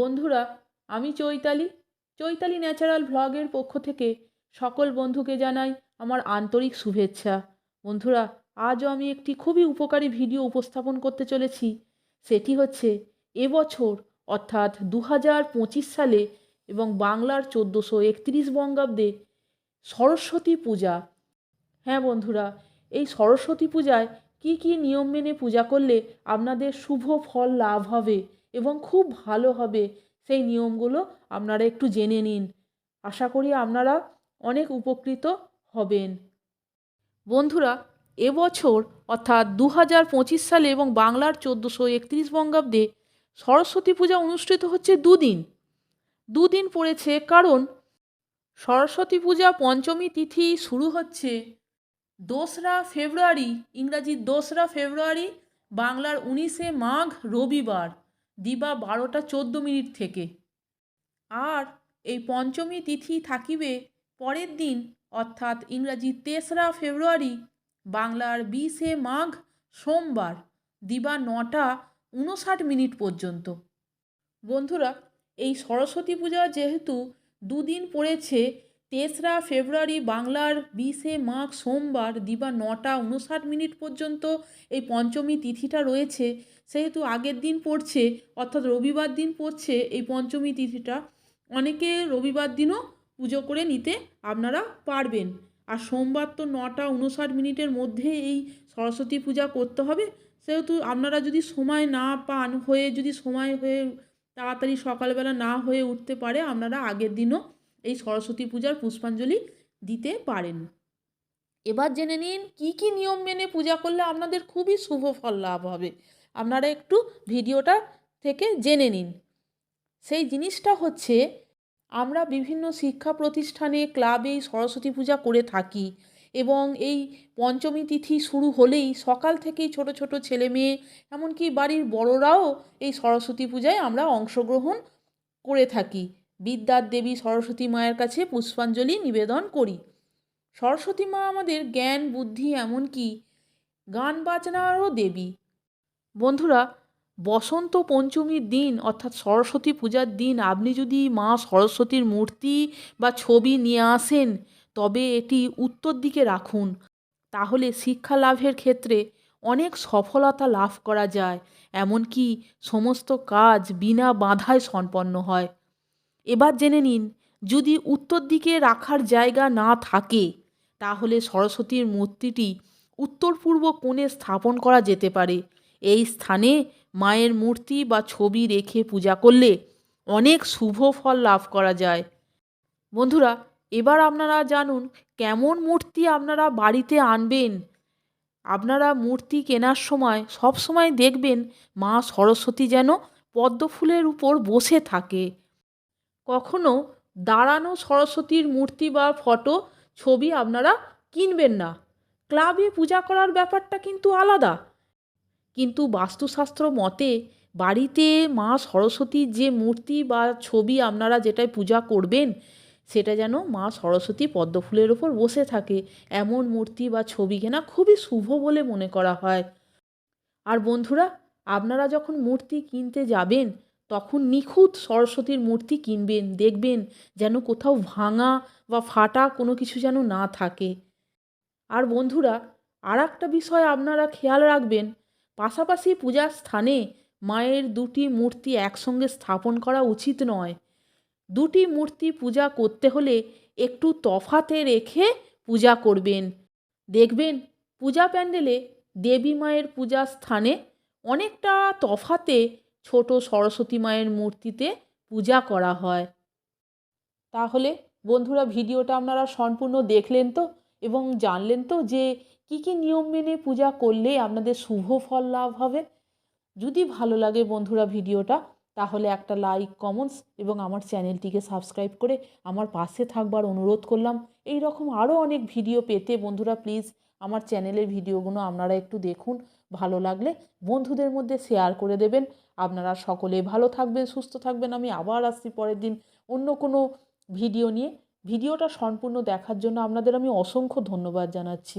বন্ধুরা, আমি চৈতালি। চৈতালি ন্যাচারাল ভ্লগের পক্ষ থেকে সকল বন্ধুকে জানাই আমার আন্তরিক শুভেচ্ছা। বন্ধুরা, আজও আমি একটি খুবই উপকারী ভিডিও উপস্থাপন করতে চলেছি। সেটি হচ্ছে, এবছর, অর্থাৎ দু হাজার পঁচিশ সালে এবং বাংলার চোদ্দোশো একত্রিশ বঙ্গাব্দে সরস্বতী পূজা। হ্যাঁ বন্ধুরা, এই সরস্বতী পূজায় কি কি নিয়ম মেনে পূজা করলে আপনাদের শুভ ফল লাভ হবে? এবং খুব ভালো হবে। সেই নিয়মগুলো আপনারা একটু জেনে নিন। আশা করি আপনারা অনেক উপকৃত হবেন। বন্ধুরা, এবছর অর্থাৎ দু হাজার পঁচিশ সালে এবং বাংলার চোদ্দোশো একত্রিশ বঙ্গাব্দে সরস্বতী পূজা অনুষ্ঠিত হচ্ছে দুদিন। দুদিন পড়েছে কারণ সরস্বতী পূজা পঞ্চমী তিথি শুরু হচ্ছে। দোসরা ফেব্রুয়ারি ইংরাজি দোসরা ফেব্রুয়ারি, বাংলার উনিশে মাঘ রবিবার। দিবা বারোটা চোদ্দ মিনিট থেকে। আর এই পঞ্চমী তিথি থাকিবে পরের দিন, অর্থাৎ ইংরাজি তেসরা ফেব্রুয়ারি, বাংলার বিশে মাঘ সোমবার, দিবা নটা উনষাট মিনিট পর্যন্ত। বন্ধুরা, এই সরস্বতী পূজা যেহেতু দুদিন পড়েছে তেসরা ফেব্রুয়ারি বাংলার বিশে মাঘ সোমবার দিবা নটা উনষাট মিনিট পর্যন্ত এই পঞ্চমী তিথিটা রয়েছে। সেহেতু আগের দিন পড়ছে, অর্থাৎ রবিবার দিন পড়ছে এই পঞ্চমী তিথিটা। অনেকে রবিবার দিনও পুজো করে নিতে আপনারা পারবেন। আর সোমবার তো নটা উনষাট মিনিটের মধ্যে এই সরস্বতী পূজা করতে হবে। সেহেতু আপনারা যদি সময় না পান, হয়ে যদি সময় হয়ে তাড়াতাড়ি সকালবেলা না হয়ে উঠতে পারে, আপনারা আগের দিনও এই সরস্বতী পূজার পুষ্পাঞ্জলি দিতে পারেন। এবার জেনে নিন, কি কি নিয়ম মেনে পূজা করলে আপনাদের খুবই শুভ ফল লাভ হবে। আপনারা একটু ভিডিওটা থেকে জেনে নিন। সেই জিনিসটা হচ্ছে, আমরা বিভিন্ন শিক্ষা প্রতিষ্ঠানে, ক্লাবে সরস্বতী পূজা করে থাকি এবং এই পঞ্চমী তিথি শুরু হলেই সকাল থেকেই ছোট ছোট ছেলে মেয়ে, এমনকি বাড়ির বড়রাও এই সরস্বতী পূজায় আমরা অংশগ্রহণ করে থাকি। বিদ্যার দেবী সরস্বতী মায়ের কাছে পুষ্পাঞ্জলি নিবেদন করি। সরস্বতী মা আমাদের জ্ঞান, বুদ্ধি, এমনকি গান বাজনারও দেবী। বন্ধুরা, বসন্ত পঞ্চমীর দিন, অর্থাৎ সরস্বতী পূজার দিন, আপনি যদি মা সরস্বতীর মূর্তি বা ছবি নিয়ে আসেন, তবে এটি উত্তর দিকে রাখুন। তাহলে শিক্ষা লাভের ক্ষেত্রে অনেক সফলতা লাভ করা যায়, এমনকি সমস্ত কাজ বিনা বাধায় সম্পন্ন হয়। এবার জেনে নিন, যদি উত্তর দিকে রাখার জায়গা না থাকে, তাহলে সরস্বতীর মূর্তিটি উত্তর পূর্ব কোণে স্থাপন করা যেতে পারে। এই স্থানে মায়ের মূর্তি বা ছবি রেখে পূজা করলে অনেক শুভ ফল লাভ করা যায়। বন্ধুরা, এবার আপনারা জানুন, কেমন মূর্তি আপনারা বাড়িতে আনবেন? আপনারা মূর্তি কেনার সময় সব সময় দেখবেন মা সরস্বতী যেন পদ্ম ফুলের উপর বসে থাকে। কখনো দাঁড়ানো সরস্বতীর মূর্তি বা ফটো, ছবি আপনারা কিনবেন না। ক্লাবে পূজা করার ব্যাপারটা কিন্তু আলাদা। কিন্তু বাস্তুশাস্ত্র মতে বাড়িতে মা সরস্বতীর যে মূর্তি বা ছবি আপনারা যেটায় পূজা করবেন, সেটা যেন মা সরস্বতী পদ্মফুলের ওপর বসে থাকে। এমন মূর্তি বা ছবি কেনা খুবই শুভ বলে মনে করা হয়। আর বন্ধুরা, আপনারা যখন মূর্তি কিনতে যাবেন তখন নিখুঁত সরস্বতীর মূর্তি কিনবেন, দেখবেন যেন কোথাও ভাঙা বা ফাটা কোনো কিছু যেন না থাকে। আর বন্ধুরা আর একটা বিষয় আপনারা খেয়াল রাখবেন, পাশাপাশি পূজার স্থানে মায়ের দুটি মূর্তি একসঙ্গে স্থাপন করা উচিত নয়। দুটি মূর্তি পূজা করতে হলে একটু তফাতে রেখে পূজা করবেন। দেখবেন পূজা প্যান্ডেলে দেবী মায়ের পূজা স্থানে অনেকটা তফাতে ছোট সরস্বতী মায়ের মূর্তিতে পূজা করা হয়। তাহলে বন্ধুরা ভিডিওটা আপনারা সম্পূর্ণ দেখলেন তো? এবং জানলেন তো যে কি কি নিয়ম মেনে পূজা করলে আপনাদের শুভ ফল লাভ হবে? যদি ভালো লাগে বন্ধুরা ভিডিওটা, তাহলে একটা লাইক, কমেন্টস এবং আমার চ্যানেলটিকে সাবস্ক্রাইব করে আমার পাশে থাকবার অনুরোধ করলাম। এই রকম আরও অনেক ভিডিও পেতে বন্ধুরা প্লিজ আমার চ্যানেলের ভিডিওগুলো আপনারা একটু দেখুন। ভালো লাগলে বন্ধুদের মধ্যে শেয়ার করে দেবেন। আপনারা সকলে ভালো থাকবেন, সুস্থ থাকবেন। আমি আবার আসছি পরের দিন অন্য কোনো ভিডিও নিয়ে। ভিডিওটা সম্পূর্ণ দেখার জন্য আপনাদের আমি অসংখ্য ধন্যবাদ জানাচ্ছি।